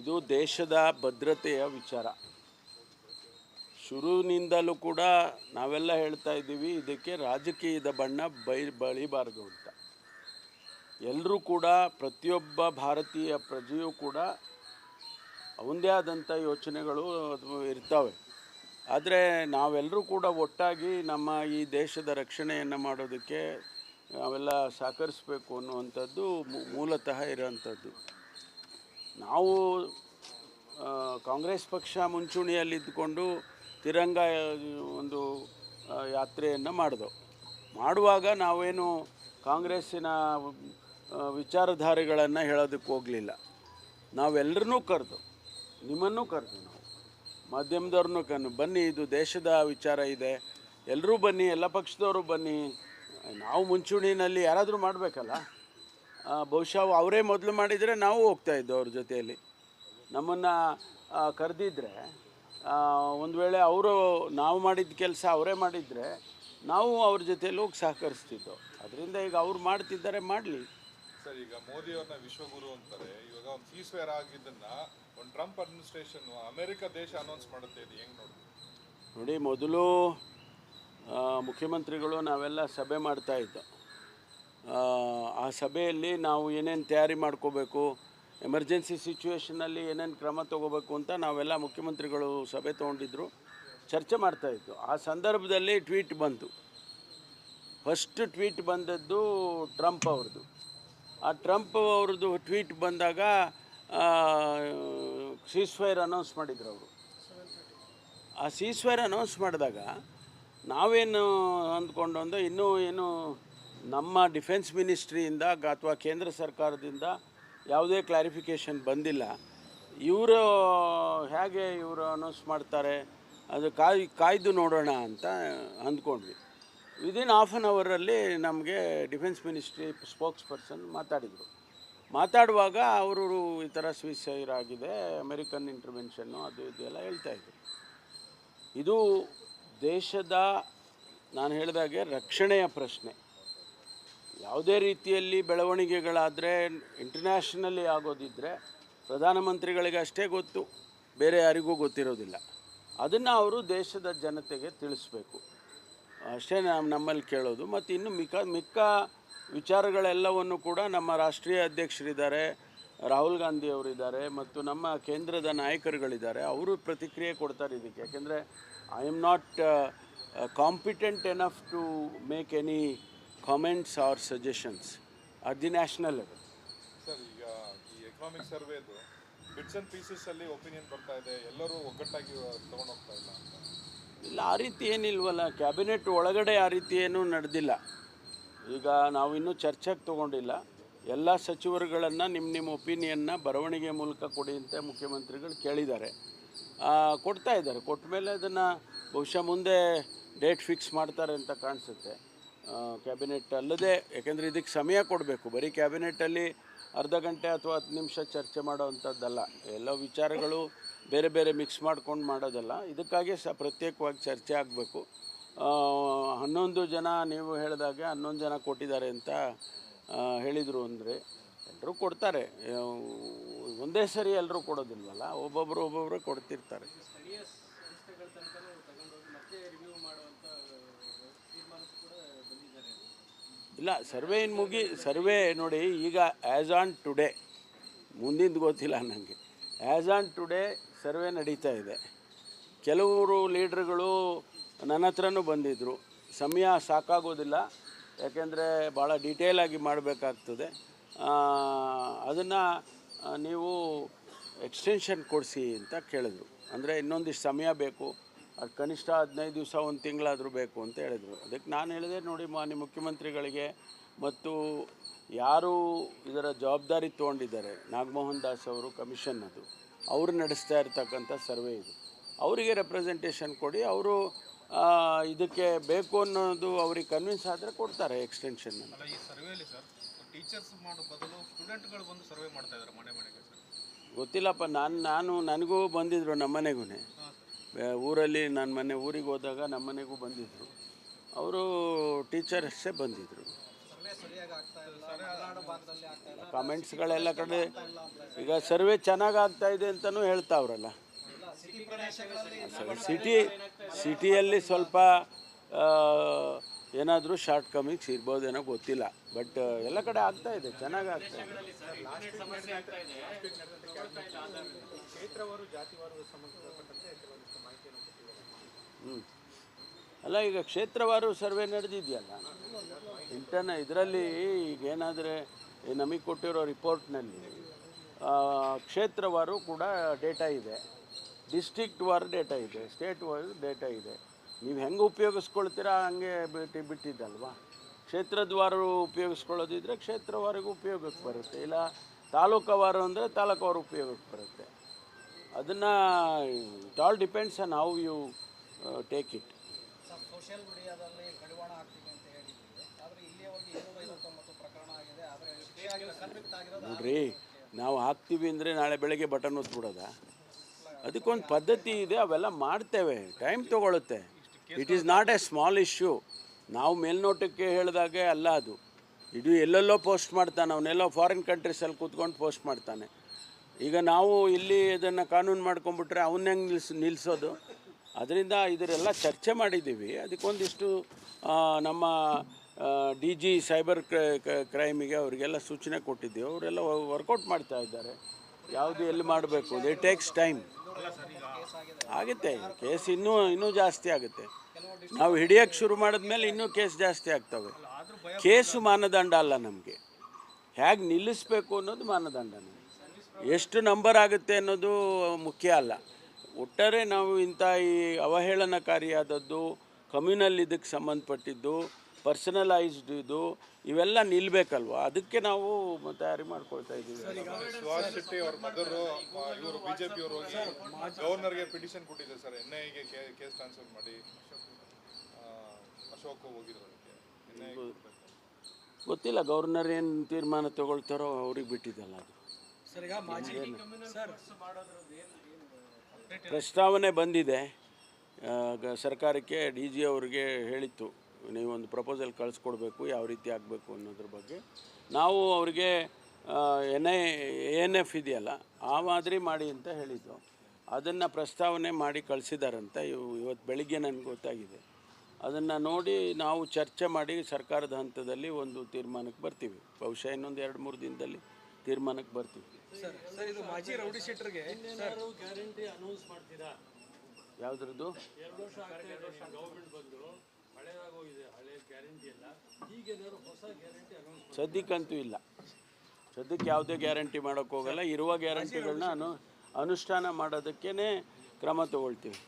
ಇದು ದೇಶದ ಭದ್ರತೆಯ ವಿಚಾರ. ಶುರುವಿನಿಂದಲೂ ಕೂಡ ನಾವೆಲ್ಲ ಹೇಳ್ತಾ ಇದ್ದೀವಿ, ಇದಕ್ಕೆ ರಾಜಕೀಯದ ಬಣ್ಣ ಬೈ, ಬಳಿಬಾರದು ಅಂತ. ಎಲ್ಲರೂ ಕೂಡ, ಪ್ರತಿಯೊಬ್ಬ ಭಾರತೀಯ ಪ್ರಜೆಯೂ ಕೂಡ ಅವಂದೇ ಆದಂಥ ಯೋಚನೆಗಳು ಇರ್ತವೆ. ಆದರೆ ನಾವೆಲ್ಲರೂ ಕೂಡ ಒಟ್ಟಾಗಿ ನಮ್ಮ ಈ ದೇಶದ ರಕ್ಷಣೆಯನ್ನು ಮಾಡೋದಕ್ಕೆ ನಾವೆಲ್ಲ ಸಹಕರಿಸಬೇಕು ಅನ್ನುವಂಥದ್ದು ಮೂಲತಃ ಇರೋವಂಥದ್ದು. ನಾವು ಕಾಂಗ್ರೆಸ್ ಪಕ್ಷ ಮುಂಚೂಣಿಯಲ್ಲಿದ್ದುಕೊಂಡು ತಿರಂಗ ಒಂದು ಯಾತ್ರೆಯನ್ನು ಮಾಡಿದೆವು. ಮಾಡುವಾಗ ನಾವೇನು ಕಾಂಗ್ರೆಸ್ಸಿನ ವಿಚಾರಧಾರೆಗಳನ್ನು ಹೇಳೋದಕ್ಕೆ ಹೋಗಲಿಲ್ಲ. ನಾವೆಲ್ಲರನ್ನೂ ಕರೆದು ನಿಮ್ಮನ್ನೂ ಕರೆದು ನಾವು. ಮಾಧ್ಯಮದವ್ರನ್ನೂ ಕನ್ನು ಬನ್ನಿ, ಇದು ದೇಶದ ವಿಚಾರ ಇದೆ. ಎಲ್ಲರೂ ಬನ್ನಿ, ಎಲ್ಲ ಪಕ್ಷದವರು ಬನ್ನಿ. ನಾವು ಮುಂಚೂಣಿನಲ್ಲಿ ಯಾರಾದರೂ ಮಾಡಬೇಕಲ್ಲ? ಬಹುಶಃ ಅವರೇ ಮೊದಲು ಮಾಡಿದರೆ ನಾವು ಹೋಗ್ತಾ ಇದ್ದೋ ಅವ್ರ ಜೊತೆಯಲ್ಲಿ. ನಮ್ಮನ್ನು ಕರೆದಿದ್ರೆ ಒಂದು ವೇಳೆ ಅವರು ನಾವು ಮಾಡಿದ ಕೆಲಸ ಅವರೇ ಮಾಡಿದರೆ ನಾವು ಅವ್ರ ಜೊತೆಯಲ್ಲಿ ಹೋಗಿ ಸಹಕರಿಸ್ತಿದ್ದೋ. ಅದರಿಂದ ಈಗ ಅವ್ರು ಮಾಡ್ತಿದ್ದಾರೆ ಮಾಡಲಿ. ಸರ್ ಈಗ ಮೋದಿ ಅವ್ರನ್ನ ವಿಶ್ವಗುರು ಅಂತಾರೆ. ಇವಾಗ ಒಂದು ಫೀಸ್ ವೇರ್ ಆಗಿದ್ದನ್ನ ಒಂದು ಟ್ರಂಪ್ ಅಡ್ಮಿನಿಸ್ಟ್ರೇಷನ್ ಅಮೆರಿಕ ದೇಶ ಅನೌನ್ಸ್ ಮಾಡುತ್ತೆ ಇದು ಹೆಂಗೆ ನೋಡಿ ನೋಡಿ ಮೊದಲು ಮುಖ್ಯಮಂತ್ರಿಗಳು ನಾವೆಲ್ಲ ಸಭೆ ಮಾಡ್ತಾ ಇದ್ದೋ. ಆ, ಸಭೆಯಲ್ಲಿ ನಾವು ಏನೇನು ತಯಾರಿ ಮಾಡ್ಕೋಬೇಕು ಎಮರ್ಜೆನ್ಸಿ ಸಿಚುವೇಷನಲ್ಲಿ ಏನೇನು ಕ್ರಮ ತಗೋಬೇಕು ಅಂತ ನಾವೆಲ್ಲ ಮುಖ್ಯಮಂತ್ರಿಗಳು ಸಭೆ ತೊಗೊಂಡಿದ್ದರು ಚರ್ಚೆ ಮಾಡ್ತಾ ಇದ್ದು ಆ ಸಂದರ್ಭದಲ್ಲಿ ಟ್ವೀಟ್ ಬಂತು. ಫಸ್ಟ್ ಟ್ವೀಟ್ ಬಂದದ್ದು ಟ್ರಂಪ್ ಅವ್ರದ್ದು. ಆ ಟ್ರಂಪ್ ಅವ್ರದ್ದು ಟ್ವೀಟ್ ಬಂದಾಗ ಸೀಸ್ಫೈರ್ ಅನೌನ್ಸ್ ಮಾಡಿದ್ರು ಅವರು. ಆ ಸೀಸ್ಫೈರ್ ಅನೌನ್ಸ್ ಮಾಡಿದಾಗ ನಾವೇನು ಅಂದ್ಕೊಂಡು ಅಂದರೆ ಇನ್ನೂ ಏನು ನಮ್ಮ ಡಿಫೆನ್ಸ್ ಮಿನಿಸ್ಟ್ರಿಯಿಂದ ಅಥವಾ ಕೇಂದ್ರ ಸರ್ಕಾರದಿಂದ ಯಾವುದೇ ಕ್ಲಾರಿಫಿಕೇಷನ್ ಬಂದಿಲ್ಲ. ಇವರು ಹೇಗೆ ಇವರು ಅನೌನ್ಸ್ ಮಾಡ್ತಾರೆ, ಅದು ಕಾಯ್, ಕಾಯ್ದು ನೋಡೋಣ ಅಂತ ಅಂದ್ಕೊಂಡ್ವಿ. ವಿದಿನ್ ಹಾಫ್ ಆನ್ ಅವರಲ್ಲಿ ನಮಗೆ ಡಿಫೆನ್ಸ್ ಮಿನಿಸ್ಟ್ರಿ ಸ್ಪೋಕ್ಸ್ ಪರ್ಸನ್ ಮಾತಾಡಿದರು. ಮಾತಾಡುವಾಗ ಅವರು ಈ ಥರ ಸುಯಿಸೈರ್ ಆಗಿದೆ ಅಮೆರಿಕನ್ ಇಂಟರ್ವೆನ್ಷನ್ನು ಅದು ಇದೆಲ್ಲ ಹೇಳ್ತಾ ಇದ್ರು. ಇದು ದೇಶದ, ನಾನು ಹೇಳಿದಾಗೆ ರಕ್ಷಣೆಯ ಪ್ರಶ್ನೆ. ಯಾವುದೇ ರೀತಿಯಲ್ಲಿ ಬೆಳವಣಿಗೆಗಳಾದರೆ ಇಂಟರ್ನ್ಯಾಷನಲಿ ಆಗೋದಿದ್ದರೆ ಪ್ರಧಾನಮಂತ್ರಿಗಳಿಗೆ ಅಷ್ಟೇ ಗೊತ್ತು, ಬೇರೆ ಯಾರಿಗೂ ಗೊತ್ತಿರೋದಿಲ್ಲ. ಅದನ್ನು ಅವರು ದೇಶದ ಜನತೆಗೆ ತಿಳಿಸ್ಬೇಕು. ಅಷ್ಟೇ ನಾವು ನಮ್ಮಲ್ಲಿ ಕೇಳೋದು. ಮತ್ತು ಇನ್ನು ಮಿಕ್ಕ ಮಿಕ್ಕ ವಿಚಾರಗಳೆಲ್ಲವನ್ನು ಕೂಡ ನಮ್ಮ ರಾಷ್ಟ್ರೀಯ ಅಧ್ಯಕ್ಷರಿದ್ದಾರೆ, ರಾಹುಲ್ ಗಾಂಧಿ ಅವರಿದ್ದಾರೆ, ಮತ್ತು ನಮ್ಮ ಕೇಂದ್ರದ ನಾಯಕರುಗಳಿದ್ದಾರೆ. ಅವರು ಪ್ರತಿಕ್ರಿಯೆ ಕೊಡ್ತಾರೆ ಇದಕ್ಕೆ. ಯಾಕೆಂದರೆ I am not competent enough to make any comments or suggestions at the national level sir ಈಗ ಈ ಎಕನಾಮಿಕ್ ಸರ್ವೇದು ಬಿಟ್ಸ್ ಅಂಡ್ ಪೀಸಸ್ ಅಲ್ಲಿ ಒಪಿನಿಯನ್ ಬರ್ತಾ ಇದೆ. ಎಲ್ಲರೂ ಒಗ್ಗಟ್ಟಾಗಿ ತಗೊಂಡು ಹೋಗ್ತಾ ಇಲ್ಲ ಅಂತ. ಇಲ್ಲ ಆ ರೀತಿ ಏನಿಲ್ವಲ್ಲ. ಕ್ಯಾಬಿನೆಟ್ ಒಳಗಡೆ ಆ ರೀತಿ ಏನೂ ನಡೆದಿಲ್ಲ. ಈಗ ನಾವಿನ್ನೂ ಚರ್ಚೆಗೆ ತೊಗೊಂಡಿಲ್ಲ. ಎಲ್ಲ ಸಚಿವರುಗಳನ್ನು ನಿಮ್ಮ ನಿಮ್ಮ ಒಪಿನಿಯನ್ನ ಬರವಣಿಗೆ ಮೂಲಕ ಕೊಡಿ ಅಂತ ಮುಖ್ಯಮಂತ್ರಿಗಳು ಕೇಳಿದ್ದಾರೆ. ಕೊಡ್ತಾ ಇದ್ದಾರೆ. ಕೊಟ್ಟ ಮೇಲೆ ಅದನ್ನು ಬಹುಶಃ ಮುಂದೆ ಡೇಟ್ ಫಿಕ್ಸ್ ಮಾಡ್ತಾರೆ ಅಂತ ಕಾಣಿಸುತ್ತೆ. ಕ್ಯಾಬಿನೆಟ್ ಅಲ್ಲದೆ, ಯಾಕೆಂದರೆ ಇದಕ್ಕೆ ಸಮಯ ಕೊಡಬೇಕು. ಬರೀ ಕ್ಯಾಬಿನೆಟ್ಟಲ್ಲಿ ಅರ್ಧ ಗಂಟೆ ಅಥವಾ ಹತ್ತು ನಿಮಿಷ ಚರ್ಚೆ ಮಾಡೋವಂಥದ್ದಲ್ಲ. ಎಲ್ಲ ವಿಚಾರಗಳು ಬೇರೆ ಬೇರೆ ಮಿಕ್ಸ್ ಮಾಡ್ಕೊಂಡು ಮಾಡೋದಲ್ಲ. ಇದಕ್ಕಾಗಿ ಸ ಪ್ರತ್ಯೇಕವಾಗಿ ಚರ್ಚೆ ಆಗಬೇಕು. ಹನ್ನೊಂದು ಜನ ನೀವು ಹೇಳಿದಾಗ ಹನ್ನೊಂದು ಜನ ಕೊಟ್ಟಿದ್ದಾರೆ ಅಂತ ಹೇಳಿದರು ಅಂದರೆ ಎಲ್ಲರೂ ಕೊಡ್ತಾರೆ. ಒಂದೇ ಸರಿ ಎಲ್ಲರೂ ಕೊಡೋದಿಲ್ವಲ್ಲ ಒಬ್ಬೊಬ್ಬರು ಒಬ್ಬೊಬ್ಬರು ಕೊಡ್ತಿರ್ತಾರೆ ಸ್ಥಳೀಯ ಸಂಸ್ಥೆಗಳ ತನಕನೂ ತಗೊಂಡೋಗಿ ಮತ್ತೆ ರಿವ್ಯೂ ಮಾಡುವಂಥ ತೀರ್ಮಾನಕ್ಕೂ ಕೂಡ ಬಂದಿದ್ದಾರೆ ಇಲ್ಲ, ಸರ್ವೆ ಇನ್ನು ಮುಗಿ, ಸರ್ವೆ ನೋಡಿ, ಈಗ ಆ್ಯಸ್ ಆನ್ ಟುಡೇ ಮುಂದಿಂದು ಗೊತ್ತಿಲ್ಲ ನನಗೆ ಆ್ಯಸ್ ಆನ್ ಟುಡೇ ಸರ್ವೆ ನಡೀತಾ ಇದೆ. ಕೆಲವರು ಲೀಡ್ರ್ಗಳು ನನ್ನ ಹತ್ರನೂ ಬಂದಿದ್ದರು ಸಮಯ ಸಾಕಾಗೋದಿಲ್ಲ, ಯಾಕೆಂದರೆ ಭಾಳ ಡೀಟೇಲಾಗಿ ಮಾಡಬೇಕಾಗ್ತದೆ. ಅದನ್ನು ನೀವು ಎಕ್ಸ್ಟೆನ್ಷನ್ ಕೊಡಿಸಿ ಅಂತ ಕೇಳಿದ್ರು. ಅಂದರೆ ಇನ್ನೊಂದಿಷ್ಟು ಸಮಯ ಬೇಕು. ಅದು ಕನಿಷ್ಠ ಹದಿನೈದು ದಿವಸ ಒಂದು ತಿಂಗಳಾದರೂ ಬೇಕು ಅಂತ ಹೇಳಿದರು. ಅದಕ್ಕೆ ನಾನು ಹೇಳಿದೆ ನೋಡಿ ಮಾನ್ಯ ಮುಖ್ಯಮಂತ್ರಿಗಳಿಗೆ ಮತ್ತು ಯಾರು ಇದರ ಜವಾಬ್ದಾರಿ ತೊಗೊಂಡಿದ್ದಾರೆ ನಾಗಮೋಹನ್ ದಾಸ್ ಅವರು ಕಮಿಷನ್ ಅದು ಅವರು ನಡೆಸ್ತಾ ಇರ್ತಕ್ಕಂಥ ಸರ್ವೆ ಇದು. ಅವರಿಗೆ ರೆಪ್ರೆಸೆಂಟೇಷನ್ ಕೊಡಿ ಅವರು ಇದಕ್ಕೆ ಬೇಕು ಅನ್ನೋದು ಅವ್ರಿಗೆ ಕನ್ವಿನ್ಸ್ ಆದರೆ ಕೊಡ್ತಾರೆ ಎಕ್ಸ್ಟೆನ್ಷನ್ ಅಲ್ಲ. ಈ ಸರ್ವೆಯಲ್ಲಿ ಸರ್ ಟೀಚರ್ಸ್ ಮಾಡೋ ಬದಲು ಸ್ಟೂಡೆಂಟ್ಗಳು ಬಂದು ಸರ್ವೆ ಮಾಡ್ತಾ ಇದ್ದಾರೆ ಮನೆ ಮನೆಗೆ ಗೊತ್ತಿಲ್ಲಪ್ಪ ನಾನು ನಾನು ನನಗೂ ಬಂದಿದ್ದರು ನಮ್ಮನೆಗೂ ಊರಲ್ಲಿ ನಾನು ಮೊನ್ನೆ ಊರಿಗೆ ಹೋದಾಗ ನಮ್ಮ ಮನೆಗೂ ಬಂದಿದ್ದರು ಅವರು ಟೀಚರ್ಸೇ ಬಂದಿದ್ದರು ಕಮೆಂಟ್ಸ್ಗಳೆಲ್ಲ ಕಡೆ ಈಗ ಸರ್ವೆ ಚೆನ್ನಾಗಿ ಆಗ್ತಾ ಇದೆ ಅಂತಲೂ ಹೇಳ್ತಾವ್ರಲ್ಲ. ಸಿಟಿ ಸಿಟಿಯಲ್ಲಿ ಸ್ವಲ್ಪ ಏನಾದರೂ ಶಾರ್ಟ್ ಕಮಿಂಗ್ಸ್ ಇರ್ಬೋದೇನೋ ಗೊತ್ತಿಲ್ಲ. ಬಟ್ ಎಲ್ಲ ಕಡೆ ಆಗ್ತಾ ಇದೆ ಚೆನ್ನಾಗಿ ಆಗ್ತಾ ಇದೆ ಕ್ಷೇತ್ರವಾರು, ಜಾತಿವಾರು ಸಂಬಂಧಪಟ್ಟಂತೆ ಹ್ಞೂ ಅಲ್ಲ, ಈಗ ಕ್ಷೇತ್ರವಾರು ಸರ್ವೆ ನಡೆದಿದೆಯಲ್ಲ? ಇಂಟರ್ನ ಇದರಲ್ಲಿ ಈಗ ಏನಾದರೆ ನಮಗೆ ಕೊಟ್ಟಿರೋ ರಿಪೋರ್ಟ್ನಲ್ಲಿ ಕ್ಷೇತ್ರವಾರು ಕೂಡ ಡೇಟಾ ಇದೆ. ಡಿಸ್ಟ್ರಿಕ್ಟ್ ವಾರು ಡೇಟಾ ಇದೆ. ಸ್ಟೇಟ್ ವಾರು ಡೇಟಾ ಇದೆ. ನೀವು ಹೆಂಗೆ ಉಪಯೋಗಿಸ್ಕೊಳ್ತೀರಾ ಹಂಗೆ ಬಿಟ್ಟು, ಬಿಟ್ಟಿದ್ದಲ್ವಾ? ಕ್ಷೇತ್ರದ್ವಾರು ಉಪಯೋಗಿಸ್ಕೊಳ್ಳೋದಿದ್ರೆ ಕ್ಷೇತ್ರವಾರಿಗೂ ಉಪಯೋಗಕ್ಕೆ ಬರುತ್ತೆ. ಇಲ್ಲ, ತಾಲೂಕವಾರು ಅಂದರೆ ತಾಲೂಕವಾರು ಉಪಯೋಗಕ್ಕೆ ಬರುತ್ತೆ. ಅದನ್ನು, it all depends on how you take it social ಮೀಡಿಯಾದಲ್ಲಿ ಕಡಿವಾಣ ಆಗ್ತಿದೆ ಅಂತ ಹೇಳಿದ್ದೀವಿ. ಆದರೆ ಇಲ್ಲಿಯವರೆಗೆ ಇನ್ನೂರ ಐವತ್ತೊಂಬತ್ತು ಪ್ರಕರಣ ಆಗಿದೆ. ಆದರೆ ಶಿಕ್ಷೆ ಕನ್ವಿಕ್ಟ್ ಆಗಿರೋದು ನೋಡ್ರಿ ನಾವು ಹಾಕ್ತೀವಿ ಅಂದರೆ ನಾಳೆ ಬೆಳಗ್ಗೆ ಬಟನ್ ಒತ್ಬಿಡೋದ? ಅದಕ್ಕೊಂದು ಪದ್ಧತಿ ಇದೆ ಅವೆಲ್ಲ ಮಾಡ್ತೇವೆ. Time ತೊಗೊಳುತ್ತೆ. It is not a small issue ನಾವು ಮೇಲ್ನೋಟಕ್ಕೆ ಹೇಳಿದಾಗೆ ಅಲ್ಲ ಅದು. ಇದು ಎಲ್ಲೆಲ್ಲೋ ಪೋಸ್ಟ್ ಮಾಡ್ತಾನೆ ಅವನೆಲ್ಲೋ ಫಾರಿನ್ ಕಂಟ್ರೀಸಲ್ಲಿ ಕೂತ್ಕೊಂಡು ಪೋಸ್ಟ್ ಮಾಡ್ತಾನೆ. ಈಗ ನಾವು ಇಲ್ಲಿ ಇದನ್ನು ಕಾನೂನು ಮಾಡ್ಕೊಂಬಿಟ್ರೆ ಅವನ್ನ ಹೆಂಗೆ ನಿಲ್ಸ್ ನಿಲ್ಲಿಸೋದು ಅದರಿಂದ ಇದರೆಲ್ಲ ಚರ್ಚೆ ಮಾಡಿದ್ದೀವಿ. ಅದಕ್ಕೊಂದಿಷ್ಟು ನಮ್ಮ ಡಿ ಜಿ ಸೈಬರ್ ಕ್ರೈಮಿಗೆ ಅವರಿಗೆಲ್ಲ ಸೂಚನೆ ಕೊಟ್ಟಿದ್ದೀವಿ. ಅವರೆಲ್ಲ ವರ್ಕೌಟ್ ಮಾಡ್ತಾ ಇದ್ದಾರೆ. ಯಾವುದು ಎಲ್ಲಿ ಮಾಡಬೇಕು? ದೇ ಟೇಕ್ಸ್ ಟೈಮ್ ಆಗುತ್ತೆ. ಕೇಸ್ ಇನ್ನೂ ಇನ್ನೂ ಜಾಸ್ತಿ ಆಗುತ್ತೆ. ನಾವು ಹಿಡಿಯೋಕ್ಕೆ ಶುರು ಮಾಡಿದ್ಮೇಲೆ ಇನ್ನೂ ಕೇಸ್ ಜಾಸ್ತಿ ಆಗ್ತವೆ. ಕೇಸು ಮಾನದಂಡ ಅಲ್ಲ ನಮಗೆ. ಹೇಗೆ ನಿಲ್ಲಿಸ್ಬೇಕು ಅನ್ನೋದು ಮಾನದಂಡ ಎಷ್ಟು ನಂಬರ್ ಆಗುತ್ತೆ ಅನ್ನೋದು ಮುಖ್ಯ ಅಲ್ಲ. ಒಟ್ಟಾರೆ ನಾವು ಇಂಥ ಈ ಅವಹೇಳನಕಾರಿಯಾದದ್ದು ಕಮ್ಯುನಲ್ ಇದಕ್ಕೆ ಸಂಬಂಧಪಟ್ಟಿದ್ದು ಪರ್ಸನಲೈಸ್ಡ್ ಇದು ಇವೆಲ್ಲ ನಿಲ್ಬೇಕಲ್ವ? ಅದಕ್ಕೆ ನಾವು ತಯಾರಿ ಮಾಡ್ಕೊಳ್ತಾ ಇದ್ದೀವಿ. ಸುಹಾಸ್ ಶೆಟ್ಟಿ ಮದರು ಇವರು ಬಿಜೆಪಿ ಅವರು ಹೋಗಿ ಗವರ್ನರ್ಗೆ ಪಿಟಿಷನ್ ಕೊಟ್ಟಿದ್ದಾರೆ ಸರ್ ಎನ್ ಐಗೆ ಕೇಸ್ ಟ್ರಾನ್ಸ್ಫರ್ ಮಾಡಿ. ಅಶೋಕ್ ಹೋಗಿದ್ರು ಗೊತ್ತಿಲ್ಲ ಗವರ್ನರ್ ಏನು ತೀರ್ಮಾನ ತಗೊಳ್ತಾರೋ ಅವ್ರಿಗೆ ಬಿಟ್ಟಿದ್ದಲ್ಲ ಅದು. ಸರ್ ಈಗ ಮಾಜಿ ಸರ್ ಪ್ರಸ್ತಾವನೆ ಬಂದಿದೆ. ಸರ್ಕಾರಕ್ಕೆ ಡಿ ಜಿ ಅವರಿಗೆ ಹೇಳಿತ್ತು. ನೀವೊಂದು ಪ್ರಪೋಸಲ್ ಕಳಿಸ್ಕೊಡ್ಬೇಕು, ಯಾವ ರೀತಿ ಆಗಬೇಕು ಅನ್ನೋದ್ರ ಬಗ್ಗೆ. ನಾವು ಅವರಿಗೆ ಎನ್ ಐ ಎನ್ ಎಫ್ ಇದೆಯಲ್ಲ, ಆ ಮಾದರಿ ಮಾಡಿ ಅಂತ ಹೇಳಿದ್ದು. ಅದನ್ನು ಪ್ರಸ್ತಾವನೆ ಮಾಡಿ ಕಳಿಸಿದಾರಂತ ಇವು ಇವತ್ತು ಬೆಳಿಗ್ಗೆ ನನಗೆ ಗೊತ್ತಾಗಿದೆ. ಅದನ್ನು ನೋಡಿ ನಾವು ಚರ್ಚೆ ಮಾಡಿ ಸರ್ಕಾರದ ಹಂತದಲ್ಲಿ ಒಂದು ತೀರ್ಮಾನಕ್ಕೆ ಬರ್ತೀವಿ. ಬಹುಶಃ ಇನ್ನೊಂದು ಎರಡು ಮೂರು ದಿನದಲ್ಲಿ. ತೀರ್ಮಾನಕ್ಕೆ ಬರ್ತೀವಿ. ಸರ್ ಸರ್ ಇದು ಮಾಜಿ ರೌಡಿ ಶೀಟರ್ಗೆ ಸರ್. ಗ್ಯಾರಂಟಿ ಅನೌನ್ಸ್ ಮಾಡ್ತೀರಾ? ಯಾವುದ್ರದ್ದು? ಎರಡು ವರ್ಷ ಆಗ್ತಾ ಇದೆ ಗೌರ್ಮೆಂಟ್ ಬಂದು. ಹಳೇದಾಗೋಗಿದೆ ಹಳೆ ಗ್ಯಾರಂಟಿ ಎಲ್ಲ. ಈಗೇನಾದ್ರು ಹೊಸ ಗ್ಯಾರಂಟಿ ಅನೌನ್ಸ್ ಸದ್ಯಕ್ಕಂತೂ ಇಲ್ಲ. ಸದ್ಯಕ್ಕೆ ಯಾವುದೇ ಗ್ಯಾರಂಟಿ ಮಾಡೋಕ್ಕೋಗಲ್ಲ ಇರುವ ಗ್ಯಾರಂಟಿಗಳನ್ನ ಅನು ಅನುಷ್ಠಾನ ಮಾಡೋದಕ್ಕೇ ಕ್ರಮ ತಗೊಳ್ತೀವಿ.